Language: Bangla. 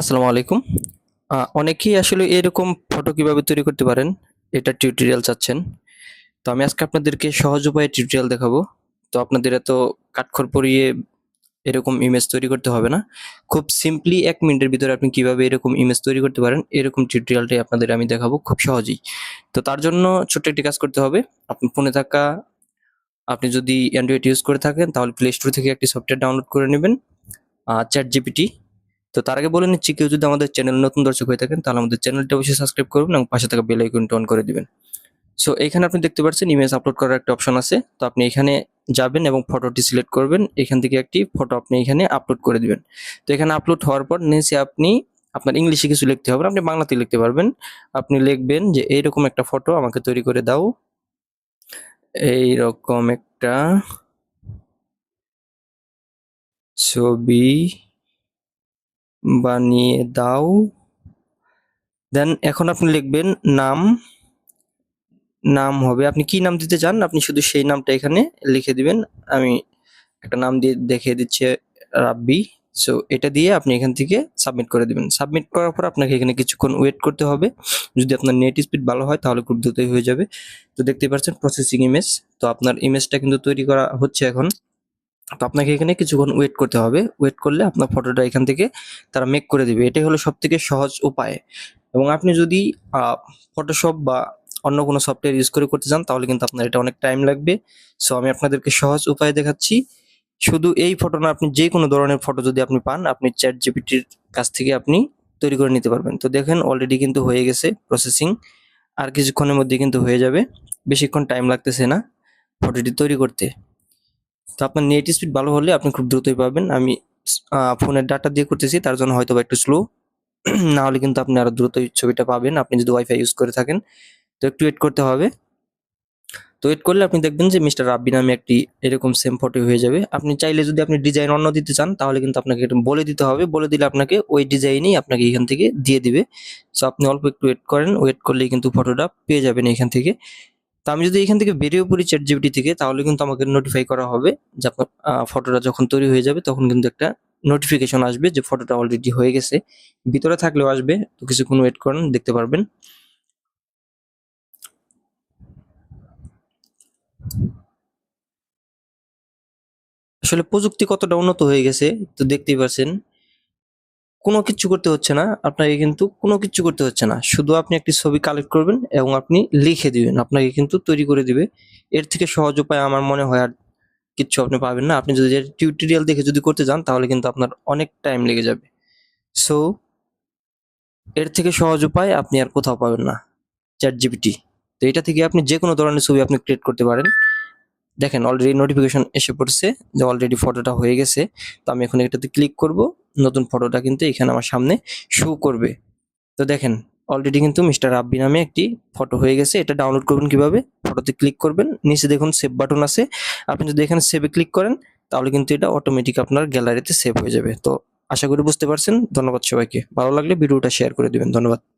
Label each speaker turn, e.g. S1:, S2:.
S1: আসসালামু আলাইকুম অনেকেই আসলে এরকম ফটো কীভাবে তৈরি করতে পারেন, এটার টিউটোরিয়াল চাচ্ছেন। তো আমি আজকে আপনাদেরকে সহজ উপায়ে টিউটোরিয়াল দেখাবো। তো আপনাদের এত কাঠখড় পরিয়ে এরকম ইমেজ তৈরি করতে হবে না। খুব সিম্পলি এক মিনিটের ভিতরে আপনি কীভাবে এরকম ইমেজ তৈরি করতে পারেন, এরকম টিউটোরিয়ালটাই আপনাদের আমি দেখাবো খুব সহজেই। তো তার জন্য ছোট্ট একটি কাজ করতে হবে। আপনি ফোনে থাকা আপনি যদি অ্যান্ড্রয়েড ইউজ করে থাকেন তাহলে প্লে স্টোর থেকে একটি সফটওয়্যার ডাউনলোড করে নেবেন। চ্যাট ChatGPT তো তার আগে বলে নিচ্ছি, কেউ যদি আমাদের চ্যানেল নতুন দর্শক হয়ে থাকেন, তাহলে আমাদের চ্যানেলটা অবশ্যই সাবস্ক্রাইব করবেন এবং পাশে থাকা বেল আইকনটা অন করে দিবেন। সো এখানে আপনি দেখতে পাচ্ছেন ইমেজ আপলোড করার একটা অপশন আছে। তো আপনি এখানে যাবেন এবং ফটোটি সিলেক্ট করবেন। এখান থেকে একটি ফটো আপনি এখানে আপলোড করে দিবেন। তো এখানে আপলোড হওয়ার পর নিচে আপনি আপনার ইংলিশে কিছু লিখতে হবে আপনি বাংলাতে লিখতে পারবেন। আপনি লিখবেন যে, এইরকম একটা ফটো আমাকে তৈরি করে দাও। এইরকম একটা ছবি বানিয়ে দাও। দেন এখন আপনি লিখবেন নাম। নাম হবে, আপনি কি নাম দিতে চান আপনি শুধু সেই নামটা এখানে লিখে দিবেন। আমি একটা নাম দিয়ে দেখিয়ে দিচ্ছি, রাব্বি। সো এটা দিয়ে আপনি এখান থেকে সাবমিট করে দিবেন। সাবমিট করার পর আপনাকে এখানে কিছুক্ষণ ওয়েট করতে হবে। যদি আপনার নেট স্পিড ভালো হয়, তাহলে খুব দ্রুতই হয়ে যাবে। তো দেখতেই পাচ্ছেন প্রসেসিং ইমেজ। তো আপনার ইমেজটা কিন্তু তৈরি করা হচ্ছে এখন। তো আপনাকে এখানে কিছুক্ষণ ওয়েট করতে হবে। ওয়েট করলে আপনার ফটোটা এখান থেকে তারা মেক করে দেবে এটাই হলো সব থেকে সহজ উপায়। এবং আপনি যদি ফটোশপ বা অন্য কোনো সফটওয়্যার ইউজ করে করতে চান, তাহলে কিন্তু আপনার এটা অনেক টাইম লাগবে। সো আমি আপনাদেরকে সহজ উপায় দেখাচ্ছি। শুধু এই ফটো না, আপনি যে কোনো ধরনের ফটো যদি আপনি পান, আপনি চ্যাট র কাছ থেকে আপনি তৈরি করে নিতে পারবেন। তো দেখেন অলরেডি কিন্তু হয়ে গেছে প্রসেসিং। আর কিছুক্ষণের মধ্যে কিন্তু হয়ে যাবে। বেশিক্ষণ টাইম লাগতেছে না ফটোটি তৈরি করতে। তো আপনার নেট স্পিড ভালো হলে আপনি খুব দ্রুতই পাবেন। আমি ফোনের ডাটা দিয়ে করতেছি, তার জন্য হয়তোবা একটু স্লো। না হলে কিন্তু আপনি আরও দ্রুতই ছবিটা পাবেন আপনি যদি ওয়াইফাই ইউজ করে থাকেন। তো একটু ওয়েট করতে হবে। তো ওয়েট করলে আপনি দেখবেন যে মিস্টার রাব্বি নামে একটি এরকম সেম ফটো হয়ে যাবে। আপনি চাইলে যদি আপনি ডিজাইন অন্য দিতে চান, তাহলে কিন্তু আপনাকে বলে দিতে হবে। বলে দিলে আপনাকে ওই ডিজাইনই আপনাকে এখান থেকে দিয়ে দিবে। সো আপনি অল্প একটু ওয়েট করেন। ওয়েট করলেই কিন্তু ফটোটা পেয়ে যাবেন এখান থেকে। তো আমি যদি এখান থেকে বেরিয়ে পড়ি ChatGPT থেকে, তাহলে কিন্তু আমাকে নোটিফাই করা হবে যে আপনার ফটোটা যখন তৈরি হয়ে যাবে, তখন কিন্তু একটা নোটিফিকেশন আসবে যে ফটোটা অলরেডি হয়ে গেছে। ভিতরে থাকলেও আসবে। তো কিছুক্ষণ ওয়েট করেন, দেখতে পারবেন। আসলে প্রযুক্তি কতটা উন্নত হয়ে গেছে, তো দেখতেই পারছেন। কোনো কিচ্ছু করতে হচ্ছে না। আপনাকে কিন্তু কোনো কিচ্ছু করতে হচ্ছে না। শুধু আপনি একটি ছবি কালেক্ট করবেন এবং আপনি লিখে দিবেন। আপনাকে কিন্তু তৈরি করে দিবে। এর থেকে সহজ উপায় আমার মনে হয় আর কিচ্ছু আপনি পাবেন না। আপনি যদি টিউটোরিয়াল দেখে যদি করতে যান, তাহলে কিন্তু আপনার অনেক টাইম লেগে যাবে। সো এর থেকে সহজ উপায় আপনি আর কোথাও পাবেন না। ChatGPT তো এটা থেকে আপনি যে কোনো ধরনের ছবি আপনি ক্রিয়েট করতে পারেন। দেখেন অলরেডি নোটিফিকেশন এসে পড়ছে যে অলরেডি ফটোটা হয়ে গেছে। তো আমি এখন এটাতে ক্লিক করব। নতুন ফটোটা কিন্তু এখানে আমার সামনে শো করবে। তো দেখেন অলরেডি কিন্তু মিস্টার রাব্বি নামে একটি ফটো হয়ে গেছে। এটা ডাউনলোড করবেন কীভাবে? ফটোতে ক্লিক করবেন। নিচে দেখুন সেভ বাটন আছে। আপনি যদি এখানে সেভে ক্লিক করেন, তাহলে কিন্তু এটা অটোমেটিক আপনার গ্যালারিতে সেভ হয়ে যাবে। তো আশা করি বুঝতে পারছেন। ধন্যবাদ সবাইকে। ভালো লাগলে ভিডিওটা শেয়ার করে দিবেন। ধন্যবাদ।